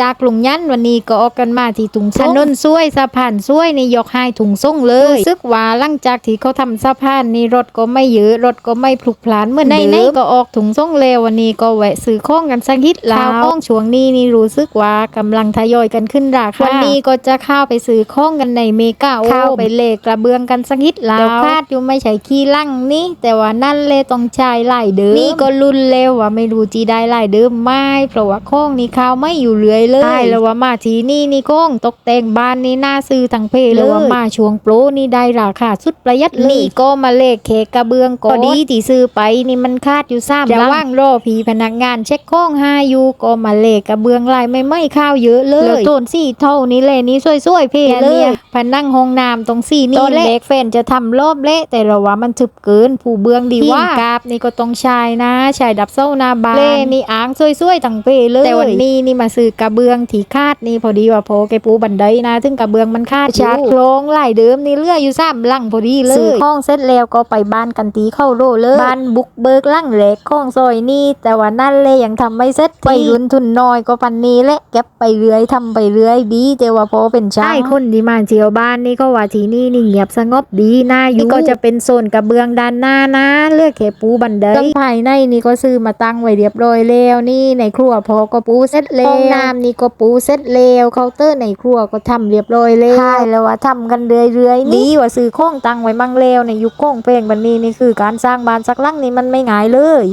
จากลุงยันวันนี้ก็ออกกันมาที่ถุงส่งถนนซ้วยสะพานซ้วยนี่ยกให้ถุงส่งเลยรู้สึกว่าหลังจากที่เขาทำสะพานนี่รถก็ไม่เยอะรถก็ไม่พลุกพล่านเหมือนในในๆก็ออกถุงส่งเร็ววันนี้ก็แวะซื้อของกันสักนิดแล้วข้องช่วงนี้นี่รู้สึกว่ากำลังทยอยกันขึ้นราคาวันนี้ก็จะเข้าไปซื้อของกันในเมกาโอเข้าไปเลขกระเบื้องกันสักนิดแล้วเดี๋ยวคาดอยู่ไม่ใช่ขี้ลั่งนี่แต่ว่านั่นเลยต้องใช้หลายเดิมนี่ก็รุ่นเร็วว่าไม่รู้จีได้หลายเดิมไหม่เพราะว่าข้องนี่ข้าวไม่อยู่เรื่อยเลยใช่แล้วว่ามาทีนี่นี่ข้องตกแต่งบ้านนี่น่าซื้อทั้งเพเลยว่ามาช่วงโปรนี่ได้ราคาสุดประหยัดเลยนี่ก็มาเลขเคกกระเบื้องก็ดีที่ซื้อไปนี่มันคาดอยู่ซ้ำระว่างรอผีพนักงานเช็คข้องห้าอยู่ก็มาเลขกระเบื้องลายไม่ไม่ข้าวเยอะเลยแล้วต้นสี่เท่านี้เลยนี่สวยๆเพเลยพนังห้องน้ำตรงสี่นี่เล็กแฟนจะทำรอบเละแต่เราว่ามันทึบเกินผู้เบื้องดีว่ากาบนี่ก็ต้องใชายนะใชายดับเส้าหนาบานเล่นี่อ้างสวยๆทั้งเพเลยแต่วันนี้นี่มาซื้อกระเบื้องที่คาดนี่พอดีว่าพอแกปูบันไดนะถึงกระเบื้องมันคาดชาโครงหลเดิมนี่เลื่ออยู่สามลังพอดีเลยซื้อห้องเสร็จแล้วก็ไปบ้านกันตีเข้าโลเลยบ้านบุกเบิกลังเหล็กข้องซอยนี่แต่ว่านั่นเลยยังทำไม่เสร็จไปรุนทุนน้อยก็ปันนี้และเก็บไปเรื่อยทำไปเรื่อยดีแต่ว่าพอเป็นช่างใช่คนที่มาเที่ยวบ้านนี่ก็ว่าทีนี่นี่เงียบสงบดีน่าอยู่นี่ก็จะเป็นโซนกระเบื้องด้านหน้านะเลือกแค่ปูบันไดภายในนี่ก็ซื้อมาตั้งไว้เรียบร้อยแล้วนี่ในครัวพอก็ปูเสร็จแล้วห้องน้ำนี่ก็ปูเสร็จแล้วเคาน์เตอร์ในครัวก็ทำเรียบร้อยแล้วใช่แล้วว่าทำกันเรื่อยๆนี่ดีว่าซื้อของตั้งไว้มั่งแล้วในยุคของเพลงบันนี้นี่คือการสร้างบ้านสักหลังนี่มันไม่ง่ายเลย